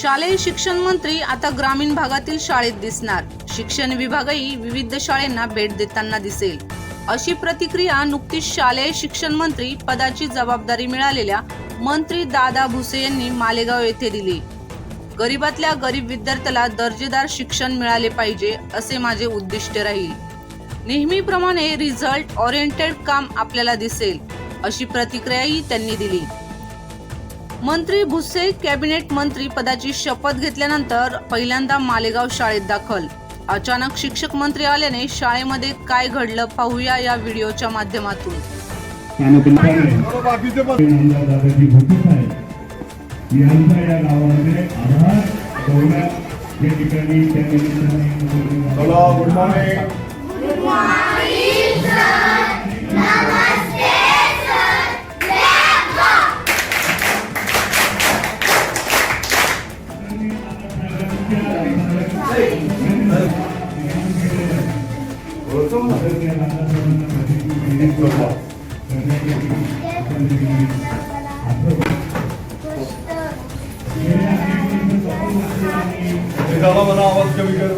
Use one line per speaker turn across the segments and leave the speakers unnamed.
शालेय शिक्षण मंत्री आता ग्रामीण भागातील शाळेत दिसणार. शिक्षण विभागही विविध शाळेंना भेट देताना दिसेल. अशी प्रतिक्रिया नुकतीच शालेय शिक्षण मंत्री पदाची जबाबदारी मिळालेल्या मंत्री दादा भुसे यांनी मालेगाव येथे दिली. गरीबातल्या गरीब विद्यार्थ्याला दर्जेदार शिक्षण मिळाले पाहिजे असे माझे उद्दिष्ट राहील. नेहमीप्रमाणे रिझल्ट ओरिएंटेड काम आपल्याला दिसेल अशी प्रतिक्रियाही त्यांनी दिली. मंत्री भुसे कॅबिनेट मंत्री पदाची शपथ घेतल्यानंतर पहिल्यांदा मालेगाव शाळेत दाखल. अचानक शिक्षक मंत्री आल्याने शाळेमध्ये काय घडलं पाहूया या व्हिडिओच्या माध्यमातून.
त्यानंतर
बाकीचे झाला म्हणा आवाज कमी कर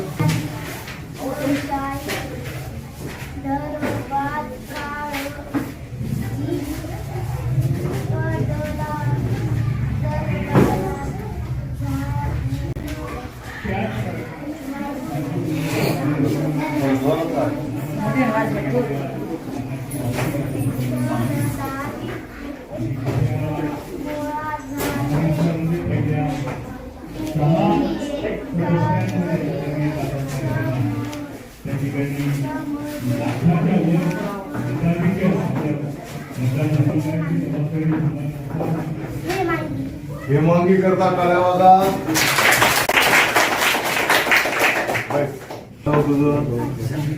हेमांगी करता काळ्यावाला तुझं.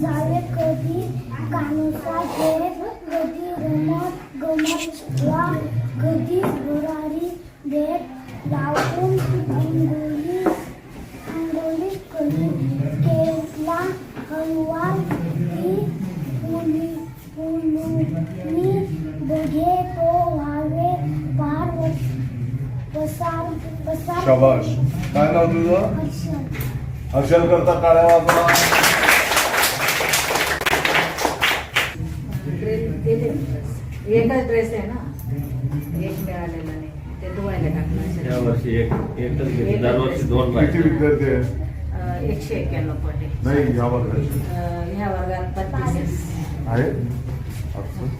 झाले कधी? कानुसा घेत कधी? रमत गमत वा कधी? भरारी देत लावून अंगोली अंगोली कधी केला हलवा ती फुली फुलुनी बघे तो व्हावे पार पसार पसार.
शाबाश काय नाव तुझं?
अच्छा
हर्षल काळ्यावाला
एकच ड्रेस आहे ना? एक मिळालेला नाही. ते धुवायला टाकणार
या वर्षी एक एकच घेतली. दरवर्षी दोन
किती
राहते
विद्यार्थी आहे?
अं, एकशे एक्क्याण्णव पटे.
नाही या वर्गाचे
अं, ह्या वर्गात पस्तीस
आहे. अच्छा.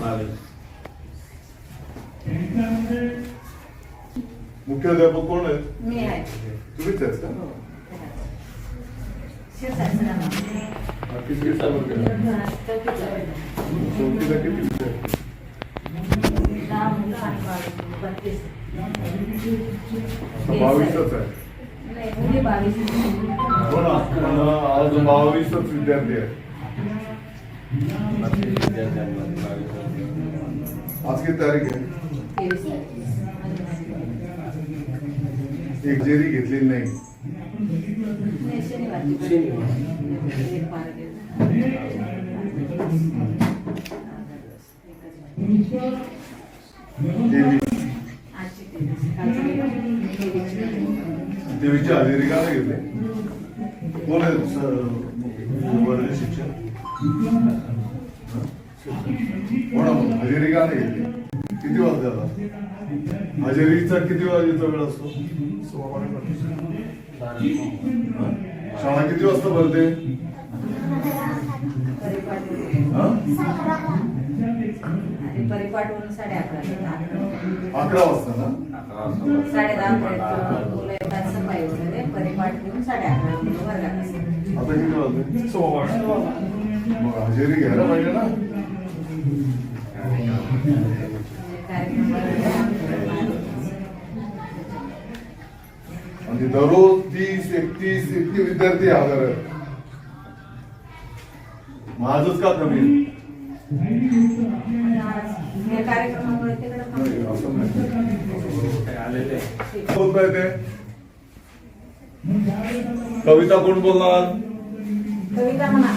बावीस.
मुख्याध्यापक कोण आहेत
मी आहे.
तुम्हीच आहेत का?
हो. शिवशास्त्र
हा, किती चौथीला किती विद्यार्थी
दहा मुलं आणि बावीस बत्तीस
आता बावीसच आहे
नाही मुली बावीस
हो ना पण आज बावीसच विद्यार्थी आहेत
बावीस विद्यार्थ्यांमध्ये बावीस
आज किती तारीख आहे
तेवीस तारखेला.
एक जेरी घेतलेली नाही
नाही, शनिवारची एक
हजेरी का नाही कोण आहे वर्ग शिक्षक? कोण हजेरी का नाही घेतली. किती वाजता? हजेरीचा किती वाजेचा वेळ असतो? शाळा किती वाजता भरते? हा?
अकरा
वाजता ना?
साडे दहा पर्यंत परिपाठ घेऊन साडे अकरा.
आता किती वाजले? मग हजेरी घ्यायला पाहिजे ना?
म्हणजे
दररोज तीस एकतीस इतके विद्यार्थी हजर आहेत. माझच का कमी? नाही, असं नाही.
काय आलेले आहे.
बोलताय ते? कविता कोण बोलणार?
कविता म्हणा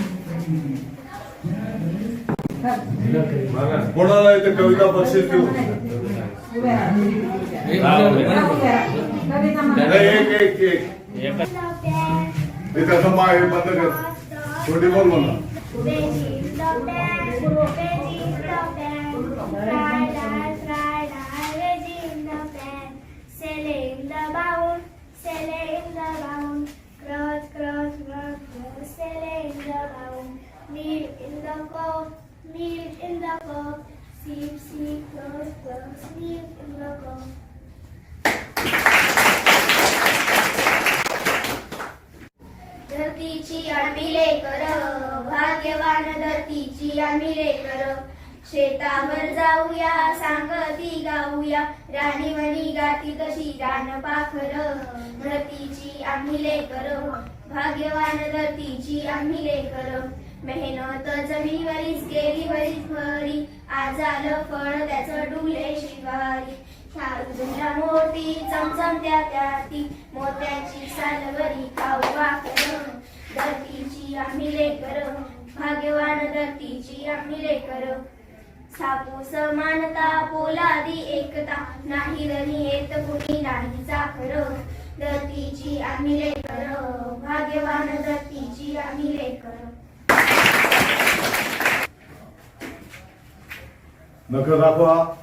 बघा.
कोणाला येते कविता बक्षीस देऊ एक एक ते त्याचं माय हे बंद कर थोडी बोल
cup, sip, sip, close, close, milk in the cup. धरतीची आम्ही लेकर भाग्यवान धरतीची आम्ही लेकर शेतावर जाऊया सांगती गाऊया राणी मणी गाती तशी रान पाखर. धरतीची आम्ही लेकर भाग्यवान धरतीची आम्ही लेकर मेहनत जमीवरीच गेली बरीच भरी आज आलं फळ त्याचं डुले शिवारी. मोती मोठी चमचमत्या त्याती मोत्याची सालवरी खाऊ वाकर धरतीची आम्ही लेकर भाग्यवान धरतीची आम्ही लेकर. सापू समानता पोलादी एकता नाही रणी येत कुणी नाही चाकर. धरतीची आम्ही लेकर भाग्यवान धरतीची आम्ही लेकर.
नख दाखवा.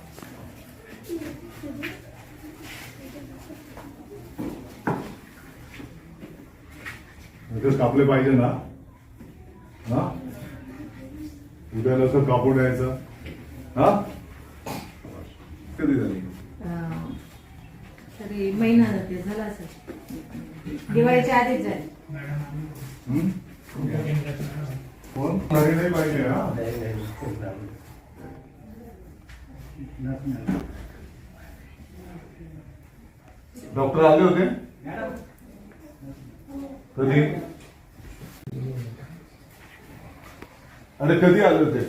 नख कापले पाहिजे ना. हा? उद्या नख कापून यायचं. हा? कधी झाली?
अं, तरी महिना जाते झाला असं दिवाळीच्या आधीच झाली.
हं? कोण? घरी नाही पाहिजे हा. डॉक्टर आले होते? कधी? अरे कधी आले होते?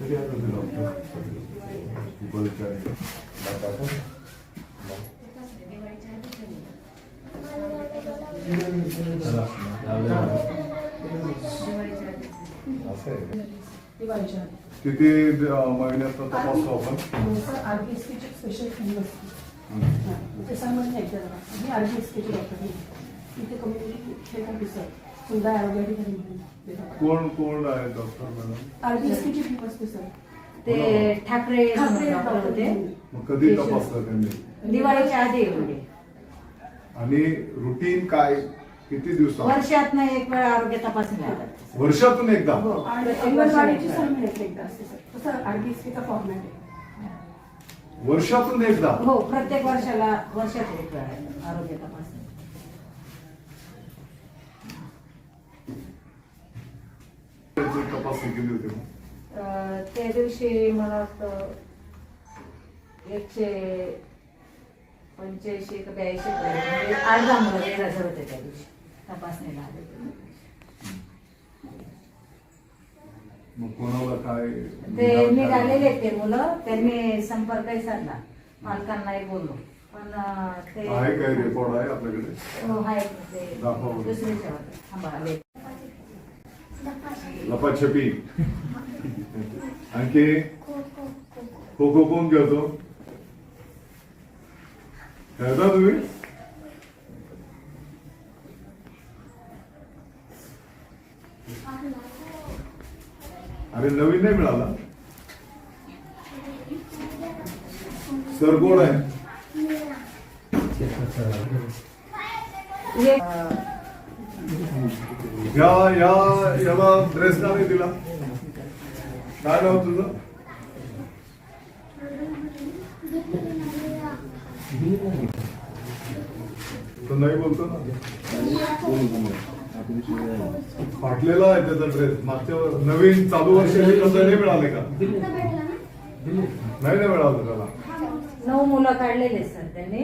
कधी आले होते डॉक्टर असं आहे किती अं, महिन्यात तपासतो आपण?
सर स्पेशल असते ते डॉक्टर इथे कम्युनिटी हेल्थ ऑफिसर
कोण कोण आहे डॉक्टर मॅडम?
असते सर
ते ठाकरे
ठाकरे
डॉक्टर होते.
मग कधी तपासलं त्यांनी?
दिवाळीच्या आधी म्हणजे
आणि रुटीन काय? किती दिवसात?
वर्षात एक वेळा आरोग्य तपासणी लागतात
वर्षातून एकदा?
हो.
आणि
प्रत्येक
अंगणवाडीची
वर्षाला
सर मिळते एकदा असते सर तसं आरबीएसकेचा फॉर्मॅट आहे.
वर्षातून एकदा?
हो प्रत्येक वर्षाला वर्षात एक वेळा आरोग्य तपासणी.
तपासणी केली होती
त्या दिवशी मला वाटतं एकशे पंच्याऐंशी का ब्याऐंशी पर्यंत म्हणजे अर्धा मुलं गैरहजर होते त्या दिवशी तपासणीला आले.
मग कोणाला काय
ते निघालेले ते मुलं त्यांनी संपर्कही साधला पालकांनाही बोललो पण ते
आहे काय रेकॉर्ड आहे आपल्याकडे
हो आहे ते. दुसरीच्या. थांबा.
लपाछपी आणखी खो खो कोण खेळतो खेळता तुम्ही अरे नवीन नाही मिळाला सर कोण आहे या या याला ड्रेस का नाही दिला? काय नाव तुझं? तो नाही बोलतो ना? फाटलेला आहे त्याचा ड्रेस मागच्या नवीन चालू वर्ष कपडे नाही मिळाले का? नाही नाही मिळालं त्याला.
नऊ मुलं काढलेले सर त्यांनी.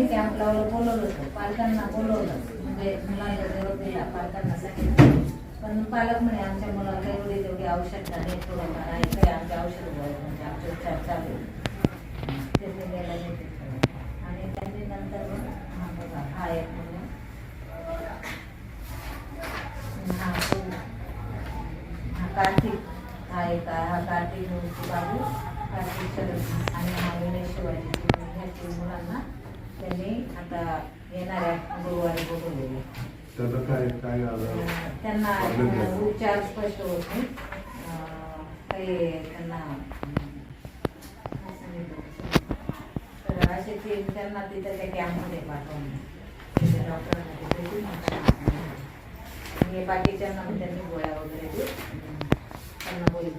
त्याच्यात. कॅम्प लावलं बोलवलं होतं. पालकांना बोलवलं. म्हणजे मुलांना निरोप दिला पालकांना सांगितलं. पण पालक म्हणे आमच्या मुलाला एवढी तेवढी औषध नाही थोडंफार आहे काही आमचे औषध म्हणजे आमचे उपचार चालू ते द्यायला देते थोडं. आणि त्यांनी नंतर मग हा बघा हा एक मुलगा. हा तो. हा कार्तिक. हा एक आहे, हा कार्तिक मूर्ती बाबू कार्तिक आणि हा विनय शिवाजी. ह्या तीन मुलांना त्यांनी आता येणाऱ्या गुरुवारी बोलवलेले
त्याचं काय काय आलं
त्यांना
काय?
उपचार स्पष्ट होत नाही. काही त्यांना अं, काय सांगितलं? तर असे ते त्यांना तिथं त्या कॅम्पमध्ये पाठवणे तिथे डॉक्टरांना तिथे भेटून आणि हे बाकीच्यांना मग त्यांनी गोळ्या वगैरे देऊन त्यांना बोली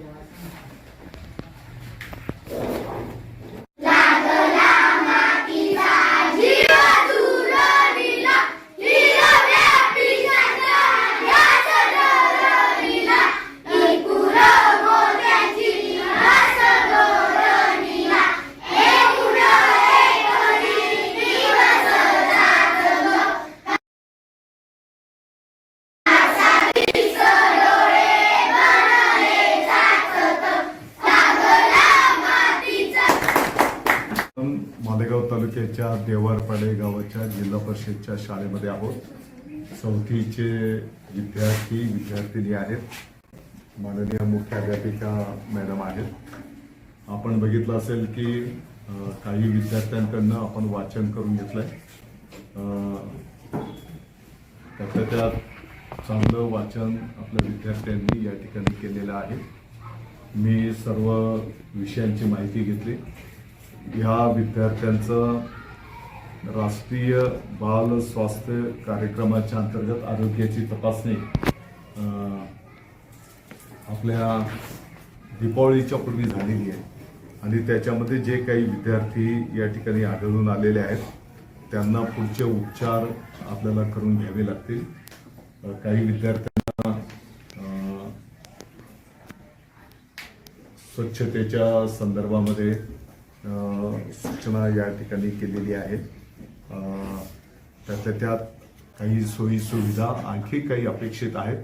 आपण मालेगाव तालुक्याच्या देवारपाडे गावाच्या जिल्हा परिषदच्या शाळेमध्ये आहोत. चौथीचे विद्यार्थी विद्यार्थिनी आहेत. माननीय मुख्याध्यापिका मॅडम आहेत. आपण बघितलं असेल की काही विद्यार्थ्यांकडनं आपण वाचन करून घेतलंय. अ, त्यातल्या त्यात चांगलं वाचन आपल्या विद्यार्थ्यांनी या ठिकाणी केलेलं आहे. मी सर्व विषयांची माहिती घेतली. ह्या विद्यार्थ्यांचं राष्ट्रीय बाल स्वास्थ्य कार्यक्रमाच्या अंतर्गत आरोग्याची तपासणी आपल्या दीपावलीच्या पूर्वी झालेली आहे. आणि त्याच्यामध्ये जे काही विद्यार्थी या ठिकाणी आढळून आलेले आहेत त्यांना पुढचे उपचार आपल्याला करून घ्यावे लागतील. काही विद्यार्थ्यांना अं, स्वच्छतेच्या संदर्भामध्ये सूचना या ठिकाणी केलेली आहे. त्यातल्या त्यात काही सोयी सुविधा आणखी काही अपेक्षित आहेत.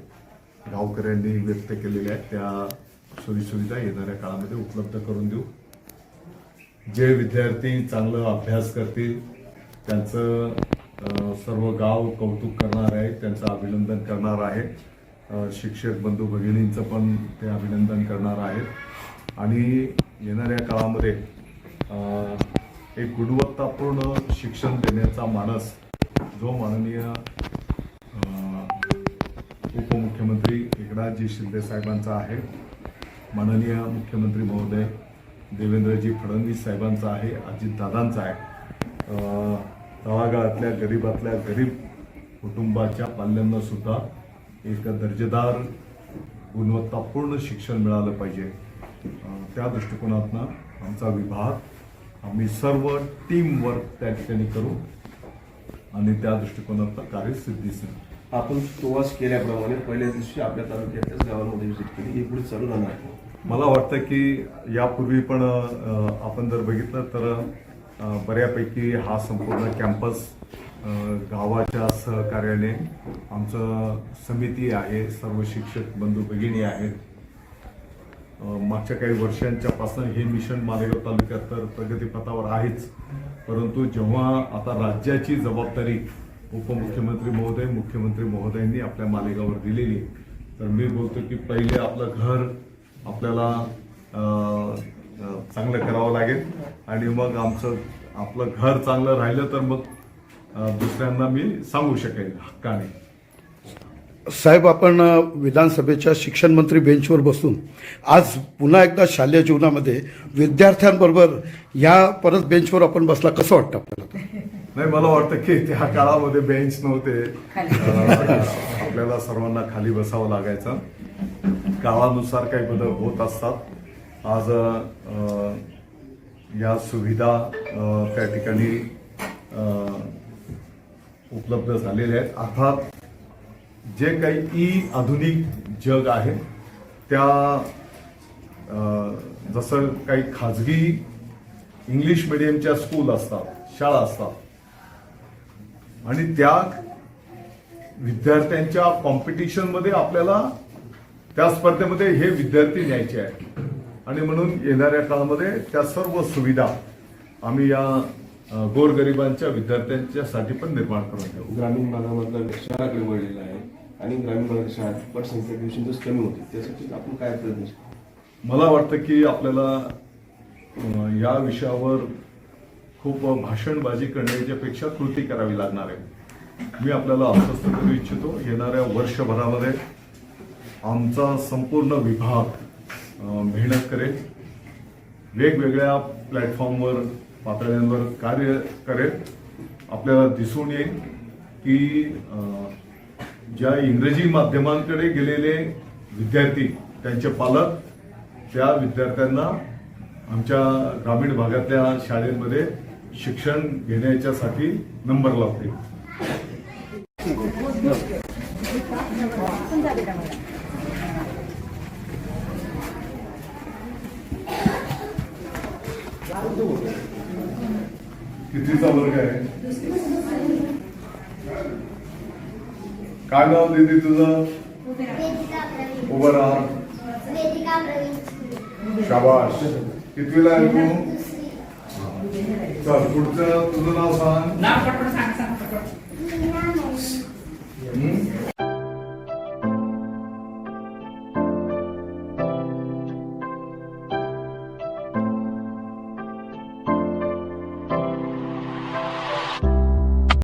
गावकऱ्यांनी व्यक्त केलेल्या आहेत. त्या सोयीसुविधा येणाऱ्या काळामध्ये उपलब्ध करून देऊ. जे विद्यार्थी चांगलं अभ्यास करतील त्यांचं सर्व गाव कौतुक करणार आहे त्यांचं अभिनंदन करणार आहे. शिक्षक बंधू भगिनींचं पण ते अभिनंदन करणार आहेत. आणि येणाऱ्या काळामध्ये एक गुणवत्तापूर्ण शिक्षण देण्याचा मानस जो माननीय उपमुख्यमंत्री एकनाथजी शिंदे साहेबांचा आहे. माननीय मुख्यमंत्री महोदय देवेंद्रजी फडणवीस साहेबांचा आहे. अजितदादांचा आहे. तळागाळातल्या गरीबातल्या गरीब कुटुंबाच्या पाल्यांना सुद्धा एक दर्जेदार गुणवत्तापूर्ण शिक्षण मिळालं पाहिजे. त्या दृष्टिकोनातनं आमचा विभाग आम्ही सर्व टीम वर्क त्या ठिकाणी करू आणि त्या दृष्टिकोनातनं कार्य सिद्धीस.
आपण सुरुवात केल्याप्रमाणे पहिल्या दिवशी आपल्या तालुक्यातल्याच गावांमध्ये व्हिजिट केली ही पुढे चालू राहणार आहे.
मला वाटतं की यापूर्वी पण आपण जर बघितलं तर बऱ्यापैकी हा संपूर्ण कॅम्पस गावाच्या सहकार्याने आमचं समिती आहे सर्व शिक्षक बंधू भगिनी आहेत मागच्या काही वर्षांच्यापासून हे मिशन मालेगाव तालुक्यात तर प्रगतीपथावर आहेच. परंतु जेव्हा आता राज्याची जबाबदारी उपमुख्यमंत्री महोदय मुख्यमंत्री महोदयांनी आपल्या मालेगावर दिलेली तर मी बोलतो की पहिले आपलं घर आपल्याला चांगलं करावं लागेल. आणि मग आमचं आपलं घर चांगलं राहिलं तर मग दुसऱ्यांना मी सांगू शकेल हक्काने.
साहेब आपण विधानसभेच्या शिक्षण मंत्री बेंचवर बसून आज पुन्हा एकदा शालेय जीवनामध्ये विद्यार्थ्यांबरोबर या परत बेंचवर आपण बसला कसं वाटतं आपल्याला?
नाही मला वाटतं की त्या काळामध्ये बेंच नव्हते. आपल्याला सर्वांना खाली बसावं लागायचं. काळानुसार काही बदल होत असतात. आज या सुविधा त्या ठिकाणी उपलब्ध झालेल्या आहेत. अर्थात जे काही ई आधुनिक जग आहे त्या जसं काही खाजगी इंग्लिश मिडियमच्या स्कूल असतात शाळा असतात आणि त्या विद्यार्थ्यांच्या कॉम्पिटिशनमध्ये आपल्याला त्या स्पर्धेमध्ये हे विद्यार्थी न्यायचे आहेत. आणि म्हणून येणाऱ्या काळामध्ये त्या सर्व सुविधा आम्ही या गोरगरिबांच्या विद्यार्थ्यांच्यासाठी पण निर्माण करून ठेवू.
ग्रामीण भागामधला शहराकडे वळलेला आहे. आणि ग्रामीण भागाच्या शाळेत पटसंख्या दिवसेंदिवस कमी होते. त्यासाठी आपण काय प्रयत्न
मला वाटतं की आपल्याला या विषयावर खूप भाषणबाजी करण्याच्या पेक्षा कृती करावी लागणार आहे. मी आपल्याला आश्वस्त करू इच्छितो येणाऱ्या वर्षभरामध्ये आमचा संपूर्ण विभाग मेहनत करेल वेगवेगळ्या प्लॅटफॉर्मवर पातळ्यांवर कार्य करेल. आपल्याला दिसून येईल की ज्या इंग्रजी माध्यमांकडे गेलेले विद्यार्थी त्यांचे पालक त्या विद्यार्थ्यांना आमच्या ग्रामीण भागातल्या शाळेमध्ये शिक्षण घेण्याच्यासाठी नंबर लावते. कितीचा वर्ग आहे? काय नाव दिदी तुझं?
वेदिका प्रवीण.
उभं राहा.
वेदिका प्रवीण.
शाबाश कितवीला आहे तू? चल पुढचं तुझं नाव सांग.